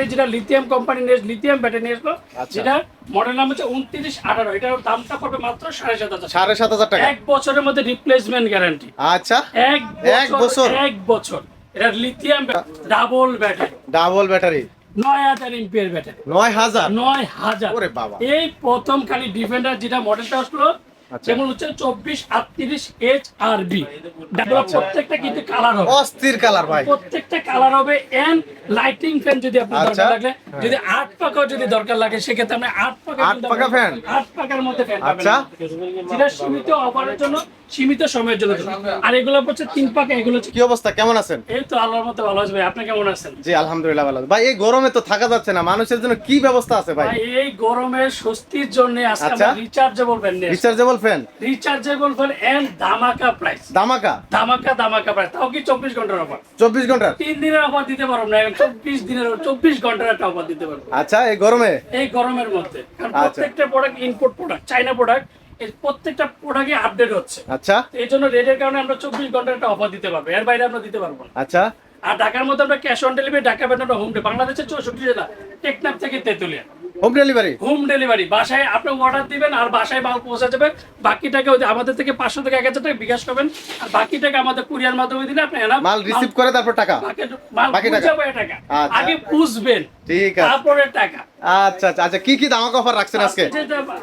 Company যেটা lithium company নিয়ে lithium battery নিয়ে আসলো। যেটা মডেল নাম হচ্ছে উনত্রিশ আঠারো। এটার দামটা পড়বে মাত্র সাড়ে সাত হাজার সাড়ে সাত হাজার টাকা। এক বছরের মধ্যে রিপ্লেসমেন্ট গ্যারান্টি আচ্ছা। এক এক বছর? এক বছর। এটা lithium double battery double battery নয় হাজার এমপিয়ার ব্যাটারি নয় হাজার? নয় হাজার। ওরে বাবা। এই প্রথম খালি ডিফেন্ডার যেটা মডেলটা আসলো। যেমন হচ্ছে চব্বিশ আটত্রিশ এইচ আর বি প্রত্যেকটা কিন্তু কালার হবে। অস্থির কালার ভাই। প্রত্যেকটা কালার হবে এন্ড লাইটিং ফ্যান যদি আপনার আচ্ছা। দরকার লাগে যদি আট পাকাও যদি দরকার লাগে সেক্ষেত্রে আপনি আট পাকা আট পাকা ফ্যান আট পাকার মধ্যে ফ্যান আচ্ছা। যেটা সীমিত অফারের জন্য সীমিত সময়ের জন্য আর এগুলো হচ্ছে তিন পাকা এগুলো কি অবস্থা? কেমন আছেন? এই তো আল্লাহর মতো ভালো আছে ভাই। আপনি কেমন আছেন? জি আলহামদুলিল্লাহ ভালো ভাই এই গরমে তো থাকা যাচ্ছে না। মানুষের জন্য কি ব্যবস্থা আছে ভাই? এই গরমে স্বস্তির জন্য আজকে। আমরা rechargeable fan rechargeable fan rechargeable fan and ধামাকা প্রাইস দামাকা ধামাকা ধামাকা প্রাইস তাও কি চব্বিশ ঘণ্টার অফার চব্বিশ ঘণ্টার? তিন দিনের অফার দিতে পারব না চব্বিশ দিনের চব্বিশ ঘণ্টার একটা অফার দিতে পারব। আচ্ছা এই গরমে? এই গরমের মধ্যে। কারণ আচ্ছা। প্রত্যেকটা product input product China product এই প্রত্যেকটা প্রোডাক্টে আপডেট হচ্ছে। আচ্ছা। এই জন্য রেটের কারণে আমরা চব্বিশ ঘণ্টা একটা অফার দিতে পারব। এর বাইরে আমরা দিতে পারব না। আচ্ছা। আর ঢাকার মধ্যে আমরা ক্যাশ অন ডেলিভারি ঢাকা বেতন হোম ডে বাংলাদেশের চৌষট্টি জেলা। টেকনাফ থেকে Tetulia. Home delivery home delivery বাসায় আপনি অর্ডার দিবেন আর বাসায় মাল পৌঁছে যাবে। বাকি টাকা আমাদের থেকে পাঁচশো থেকে এক হাজার টাকা বিকাশ করবেন। আর বাকি টাকা আমাদের কুরিয়ার মাধ্যমে দিলে আপনি মাল রিসিভ করে তারপর টাকা? বাকি- টাকা? আচ্ছা। আগে বুঝবেন ঠিক আছে। তারপরে টাকা। আচ্ছা আচ্ছা। আচ্ছা কি কি দামাক অফার রাখছেন আজকে?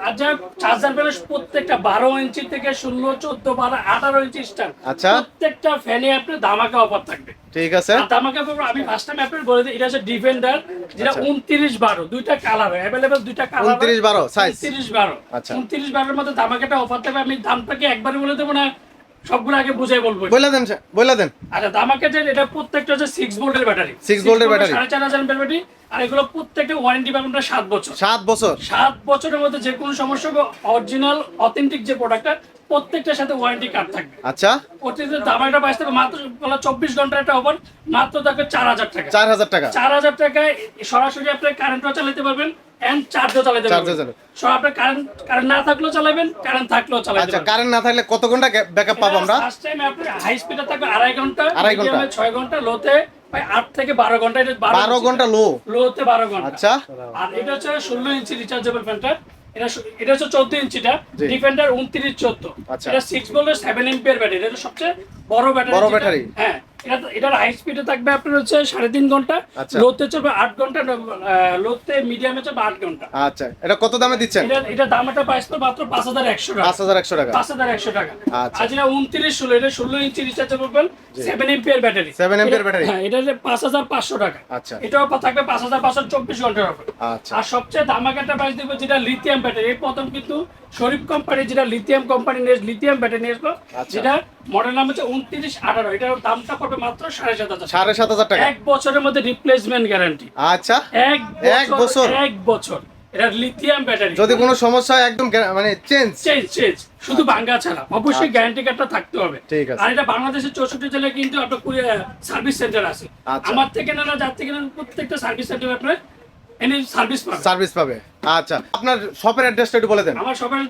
আচ্ছা চার্জার প্যানেল প্রত্যেকটা বারো ইঞ্চি থেকে ষোলো চোদ্দ বারো আঠারো ইঞ্চি স্টার আচ্ছা। প্রত্যেকটা ফ্যানে আপনার দামাকা অফার থাকবে। ঠিক আছে। আর দামাকা অফার আমি ফার্স্ট টাইম আপনার বলে দিই এটা হচ্ছে ডিফেন্ডার যেটা। উনত্রিশ বারো দুইটা কালার অ্যাভেলেবেল দুইটা কালার 29 12 size? উনত্রিশ বারো। আচ্ছা। উনত্রিশ বারোর মধ্যে দামাকাটা অফার থাকবে আমি দামটাকে একবারে বলে দেবো না সবগুলো আগে বুঝাই বলব। বলে দেন বলে দেন। আচ্ছা দামাকা যে এটা প্রত্যেকটা হচ্ছে সিক্স ভোল্টের ব্যাটারি 6 ভোল্টের ব্যাটারি। সাড়ে চার হাজার ব্যাটারি আর এগুলো প্রত্যেকটা ওয়ারেন্টি পাবেন সাত বছর। সাত বছর। সাত বছরের মধ্যে যে কোনো সমস্যা অরিজিনাল অথেন্টিক যে প্রোডাক্টটা প্রত্যেকটার সাথে ওয়ারেন্টি কার্ড থাকবে। আচ্ছা। অতিরিক্ত দাম বাইশ থেকে মাত্র চব্বিশ ঘণ্টার একটা অফার মাত্র থাকবে চার হাজার টাকা। চার হাজার টাকা। চার হাজার টাকায় সরাসরি আপনি কারেন্টও চালাতে পারবেন এন্ড চার্জও চালাতে পারবেন। সো কারেন্ট কারেন্ট না থাকলেও চালাবেন কারেন্ট থাকলেও চালাতে আচ্ছা কারেন্ট না থাকলে কত ঘণ্টা ব্যাকআপ পাবো আমরা? ফার্স্ট টাইম আপনি হাই স্পিডে থাকবে আড়াই ঘণ্টা আড়াই ঘণ্টা। ছয় ঘণ্টা লোতে প্রায় আট থেকে বারো ঘণ্টা এটা বারো ঘণ্টা লো লোতে বারো ঘণ্টা। আচ্ছা। আর এটা হচ্ছে ষোলো ইঞ্চি রিচার্জেবল ফ্যানটা এটা এটা হচ্ছে চোদ্দ ইঞ্চিটা ডিফেন্ডার উনত্রিশ চোদ্দ আচ্ছা। এটা সিক্স বলের সেভেন এম্পিয়ার ব্যাটারি এটা সবচেয়ে বড় ব্যাটারি বড় ব্যাটারি। হ্যাঁ এটা এটার হাই স্পিডে থাকবে আপনার হচ্ছে সাড়ে তিন ঘণ্টা আচ্ছা। লোতে চলবে আট ঘণ্টা লোতে মিডিয়ামে চলবে আট ঘণ্টা। আচ্ছা এটা কত দামে দিচ্ছেন? এটা এটা দাম একটা পাইস তো মাত্র পাঁচ হাজার একশো টাকা। পাঁচ হাজার একশো টাকা। পাঁচ হাজার একশো টাকা। আচ্ছা। আর যেটা উনত্রিশ ষোলো এটা ষোলো inch rechargeable fan seven ampere battery 7 ampere battery? হ্যাঁ এটা পাঁচ হাজার পাঁচশো টাকা। আচ্ছা। এটাও থাকবে পাঁচ হাজার পাঁচশো চব্বিশ ঘণ্টার অফার আচ্ছা। আর সবচেয়ে ধামাকাটা প্রাইস দেবো যেটা লিথিয়াম ব্যাটারি এই প্রথম কিন্তু শরীফ কোম্পানি যেটা লিথিয়াম কোম্পানি নিয়ে লিথিয়াম ব্যাটারি নিয়ে আসলো আচ্ছা। যেটা মডেল নাম হচ্ছে উনত্রিশ আঠারো। এটার দামটা পড়বে মাত্র সাড়ে সাত হাজার সাড়ে সাত হাজার টাকা। এক বছরের মধ্যে রিপ্লেসমেন্ট গ্যারান্টি আচ্ছা। এক এক বছর? এক বছর। এটা লিথিয়াম ব্যাটারি যদি কোনো সমস্যা হয় একদম মানে চেঞ্জ চেঞ্জ চেঞ্জ শুধু ভাঙ্গা ছাড়া। অবশ্যই গ্যারান্টি কার্ডটা থাকতে হবে। ঠিক আছে। আর এটা বাংলাদেশের চৌষট্টি জেলায় কিন্তু আপনার সার্ভিস সেন্টার আছে। আচ্ছা। আমার থেকে না যার থেকে না প্রত্যেকটা সার্ভিস সেন্টার আপনার সার্ভিস পাবে। সার্ভিস পাবে। আচ্ছা আপনার শপের অ্যাড্রেসটা একটু বলে দেন। আমার শপের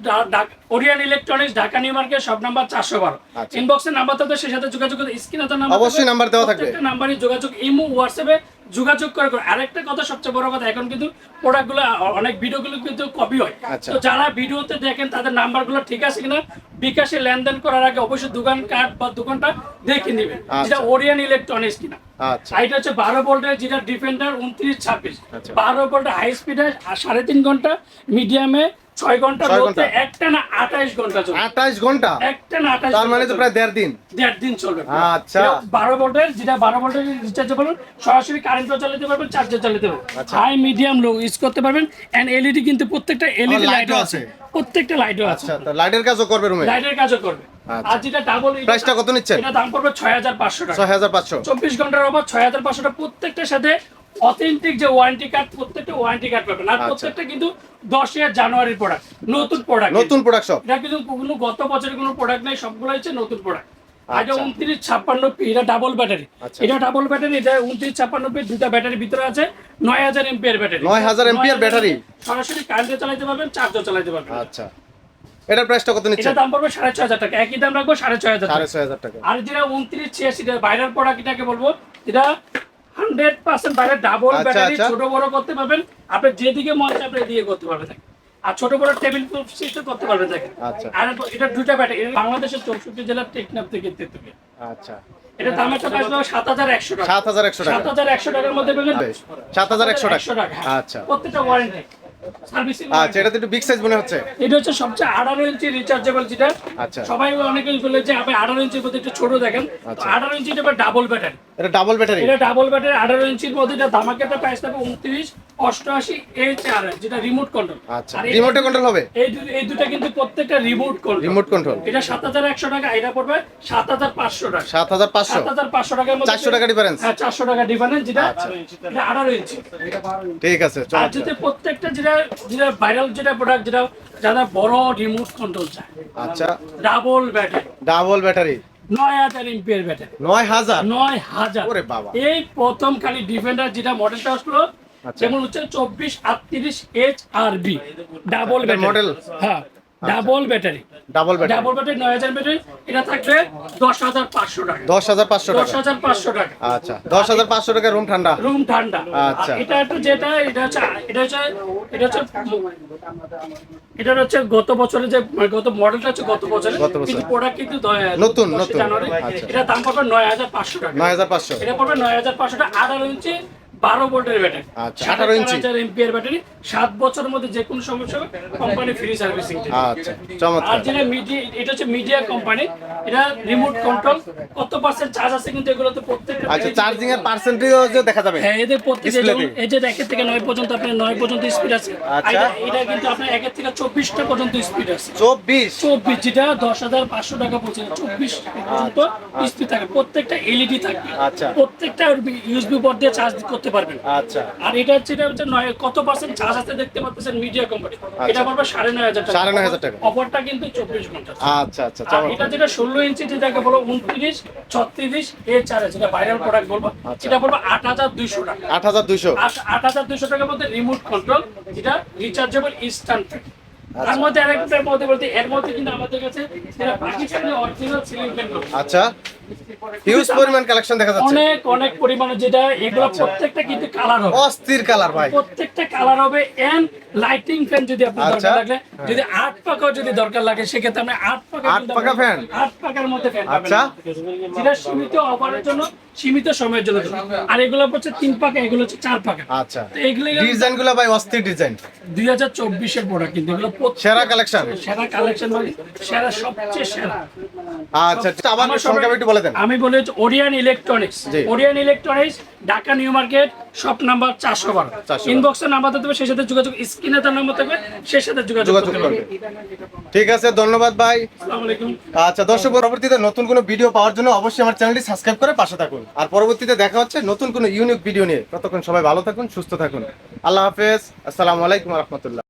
Orion electronics Dhaka New Market সব নাম্বার চারশো বারো। আচ্ছা। ইনবক্সের নাম্বার তো সেই সাথে যোগাযোগ স্ক্রিনে তো নাম্বার অবশ্যই নাম্বার দেওয়া থাকবে। প্রত্যেকটা নাম্বারই যোগাযোগ ইমো হোয়াটসঅ্যাপে যোগাযোগ করে আরেকটা কথা সবচেয়ে বড় কথা এখন কিন্তু প্রোডাক্টগুলো অনেক ভিডিওগুলো কিন্তু কপি হয় আচ্ছা। তো যারা ভিডিওতে দেখেন তাদের নাম্বারগুলো ঠিক আছে কিনা বিকাশে লেনদেন করার আগে অবশ্যই দোকান কার্ড বা দোকানটা দেখে নেবেন আচ্ছা। যেটা ওরিয়ান ইলেকট্রনিক্স কিনা আচ্ছা এটা হচ্ছে বারো ভোল্টের যেটা ডিফেন্ডার উনত্রিশ ছাব্বিশ। বারো ভোল্টের হাই স্পিডে সাড়ে তিন ঘণ্টা মিডিয়ামে ছয় ঘণ্টা ঘণ্টা। একটা না আঠাইশ ঘণ্টা চলবে। আঠাইশ ঘণ্টা? একটা না আঠাইশ তার মানে তো প্রায় দেড় দিন। দেড় দিন চলবে আচ্ছা। বারো ভোল্টের যেটা বারো ভোল্টের রিচার্জেবল সরাসরি কারেন্টও চালাতে পারবেন চার্জার চালাতে পারবেন। হাই মিডিয়াম লো ইউজ করতে পারবেন। এন্ড এলইডি কিন্তু প্রত্যেকটা এলইডি লাইটও আছে। প্রত্যেকটা লাইটও আছে। আচ্ছা তো লাইটের কাজও করবে রুমে লাইটের কাজও করবে। আচ্ছা। আর যেটা ডাবল প্রাইসটা কত নিচ্ছেন? এটা দাম পড়বে ছয় হাজার পাঁচশো টাকা। ছয় হাজার পাঁচশো। চব্বিশ ঘণ্টার ওপর ছয় হাজার পাঁচশোটা প্রত্যেকটার সাথে অথেন্টিক যে ওয়ারেন্টি কার্ড প্রত্যেকটা ওয়ারেন্টি কার্ড পাবেন। আর আচ্ছা। প্রত্যেকটা কিন্তু দশই জানুয়ারির প্রোডাক্ট নতুন প্রোডাক্ট নতুন প্রোডাক্ট সব। এটা কিন্তু কোনো গত বছরের কোনো প্রোডাক্ট নেই সবগুলো হচ্ছে নতুন প্রোডাক্ট এটা আচ্ছা। উনত্রিশ ছাপ্পান্ন এটা ডাবল ব্যাটারি আচ্ছা। এটা ডাবল ব্যাটারি এটা উনত্রিশ দুটা ব্যাটারি ভিতরে আছে নয় হাজার এমপিয়ার ব্যাটারি 9000 ampere ব্যাটারি। সরাসরি কারেন্টে চালাতে পারবেন চার্জও চালাতে পারবেন। আচ্ছা। এটার প্রাইসটা কত এটা দাম পড়বে সাড়ে ছয় হাজার টাকা। একই দাম রাখব সাড়ে ছয় হাজার টাকা। সাড়ে ছয় হাজার টাকা। আর যেটা উনত্রিশ ছিয়াশি ভাইরাল প্রোডাক্ট এটাকে বলব যেটা হান্ড্রেড পার্সেন্ট বাইরে ডাবল আচ্ছা, ব্যাটারি আচ্ছা। ছোট বড় করতে পারবেন। আপনি যেদিকে মন আপনি দিয়ে করতে পারবেন। দেখেন। আর ছোট বড় টেবিল সিস্টেম করতে পারবেন দেখেন। আচ্ছা। আর এটা দুইটা ব্যাটারি বাংলাদেশের চৌষট্টি জেলার টেকনাফ থেকে আচ্ছা। এটা দাম একটা প্রাইস সাত হাজার একশো টাকা। সাত হাজার একশো টাকা। সাত হাজার একশো টাকার মধ্যে সাত হাজার একশো টাকা। আচ্ছা। প্রত্যেকটা ওয়ারেন্টি আচ্ছা এটা একটু বিগ সাইজ মনে হচ্ছে। এটা হচ্ছে সবচেয়ে আঠারো ইঞ্চি রিচার্জেবল যেটা। আচ্ছা। সবাই অনেকে বলে যে আপনি আঠারো ইঞ্চির মধ্যে একটু ছোট দেখেন। আচ্ছা। আঠারো ইঞ্চি এটা ডাবল ব্যাটারি এটা ডাবল ব্যাটারি এটা ডাবল ব্যাটারি আঠারো ইঞ্চির মধ্যে এটা ধামাকাটা প্রাইস থাকবে উনত্রিশ অষ্টআশি এইচ আর যেটা রিমোট কন্ট্রোল আচ্ছা রিমোটে কন্ট্রোল হবে? এই এই দুটা কিন্তু প্রত্যেকটা রিমোট কন্ট্রোল রিমোট কন্ট্রোল এটা সাত হাজার একশো টাকা এটা পড়বে সাত হাজার পাঁচশো টাকা। সাত হাজার পাঁচশো? সাত হাজার পাঁচশো টাকার মধ্যে 400 টাকা difference? হ্যাঁ চারশো টাকা ডিফারেন্স যেটা আচ্ছা। এটা আঠারো ইঞ্চি। ঠিক আছে আর যদি প্রত্যেকটা যেটা যেটা ভাইরাল যেটা প্রোডাক্ট যেটা যারা বড় রিমোট কন্ট্রোল চায় আচ্ছা। ডাবল ব্যাটারি ডাবল ব্যাটারি নয় হাজার এমপিএর ব্যাটারি নয় হাজার নয় হাজার ওরে বাবা। এই প্রথম খালি ডিফেন্ডার যেটা মডেলটা আসলো আচ্ছা। যেমন হচ্ছে চব্বিশ আটত্রিশ H R B double model? হ্যাঁ double battery double battery double battery নয় হাজার ব্যাটারি এটা থাকবে দশ হাজার পাঁচশো টাকা। দশ হাজার পাঁচশো দশ টাকা হাজার পাঁচশো টাকা। আচ্ছা দশ হাজার পাঁচশো টাকা রুম ঠান্ডা? রুম ঠান্ডা। আচ্ছা। এটা একটু যেটা এটা হচ্ছে এটা হচ্ছে এটা হচ্ছে এটা হচ্ছে গত বছরের যে গত মডেলটা হচ্ছে গত বছর। কিন্তু প্রোডাক্ট কিন্তু নতুন, নতুন। আচ্ছা। এটা দাম পড়বে নয় হাজার পাঁচশো টাকা। নয় হাজার পাঁচশো। এটা পড়বে নয় হাজার পাঁচশো টাকা। আঠারো ইঞ্চি বারো ভোল্টের ব্যাটারি আচ্ছা, 18 ইঞ্চি। হাজার এমপিয়ার ব্যাটারি সাত বছরের মধ্যে যে কোনো সমস্যা হবে কোম্পানি ফ্রি সার্ভিসিং আচ্ছা আর যেটা মিডিয়া এটা হচ্ছে মিডিয়া কোম্পানি এটা রিমোট কন্ট্রোল কত পার্সেন্ট চার্জ আছে কিন্তু এগুলোতে প্রত্যেকটা আচ্ছা চার্জিং এর পার্সেন্টেজও দেখা যাবে। হ্যাঁ এদের প্রত্যেকে তে? এই যে থেকে নয় পর্যন্ত আপনার নয় পর্যন্ত স্পিড আছে। আচ্ছা। এটা- কিন্তু আপনার একের থেকে চব্বিশটা পর্যন্ত স্পিড আছে। চব্বিশ? চব্বিশ যেটা দশ হাজার পাঁচশো টাকা পর্যন্ত চব্বিশ পর্যন্ত স্পিড থাকে। প্রত্যেকটা এলইডি থাকবে। আচ্ছা। প্রত্যেকটা ইউএসবি বোর্ড দিয়ে চার্জ করতে পারবেন। আচ্ছা। আর এটা হচ্ছে এটা হচ্ছে নয় কত পার্সেন্ট চার্জ আছে দেখতে পাচ্ছেন মিডিয়া কোম্পানি এটা পড়বে সাড়ে নয় হাজার টাকা। সাড়ে নয় হাজার টাকা। অফারটা কিন্তু চব্বিশ ঘণ্টা আচ্ছা আচ্ছা আর এটা যেটা ষোলো ইঞ্চি যেটাকে বলো উনত্রিশ ছত্রিশ এ চার যেটা ভাইরাল প্রোডাক্ট বলব। আচ্ছা। এটা বলব আট হাজার দুইশো টাকা। আট হাজার দুইশো। আট- হাজার দুইশো টাকার মধ্যে রিমোট কন্ট্রোল যেটা রিচার্জেবল ইনস্ট্যান্ট আচ্ছা। তার মধ্যে আরেকটার মধ্যে বলতে এর মধ্যে কিন্তু আমাদের কাছে পাকিস্তানি অরিজিনাল সিলিং ফ্যান আচ্ছা। হিউজ পরিমাণ কালেকশন দেখা যাচ্ছে। অনেক অনেক পরিমাণে যেটা এগুলো প্রত্যেকটা কিন্তু কালার হবে। অস্থির কালার ভাই। প্রত্যেকটা কালার হবে এন্ড লাইটিং ফ্যান যদি আপনার আচ্ছা। দরকার লাগে যদি আট পাকাও যদি দরকার লাগে সেক্ষেত্রে আপনি আট পাকা আট পাকা ফ্যান? আট পাকার মধ্যে ফ্যান আচ্ছা। যেটা সীমিত অফারের জন্য সীমিত সময়ের জন্য আর এগুলো হচ্ছে তিন পাকা এগুলো হচ্ছে চার পাকা। আচ্ছা। তো এগুলো ডিজাইনগুলো ভাই অস্থির ডিজাইন। দুই হাজার চব্বিশের প্রোডাক্ট কিন্তু এগুলো সেরা কালেকশন সেরা কালেকশন মানে সেরা সবচেয়ে সেরা। আচ্ছা আচ্ছা, আবার সংখ্যা একটু বলে দেন। আমি বলি হচ্ছে Orion electronics Orion electronics Dhaka New Market shop number চারশো বারো। 412 ইনবক্সের নাম্বার থাকবে সেই সাথে যোগাযোগ স্ক্রিনে তার নাম্বার থাকবে সেই সাথে যোগাযোগ করবে। ঠিক আছে ধন্যবাদ ভাই। আচ্ছা দর্শক পরবর্তীতে নতুন কোনো ভিডিও পাওয়ার জন্য অবশ্যই আমার চ্যানেলটি সাবস্ক্রাইব করে পাশে থাকুন। আর পরবর্তীতে দেখা হচ্ছে নতুন কোনো ইউনিক ভিডিও নিয়ে। ততক্ষণ সবাই ভালো থাকুন সুস্থ থাকুন। আল্লাহ হাফেজ। আসসালামু আলাইকুম রহমতুল্লাহ।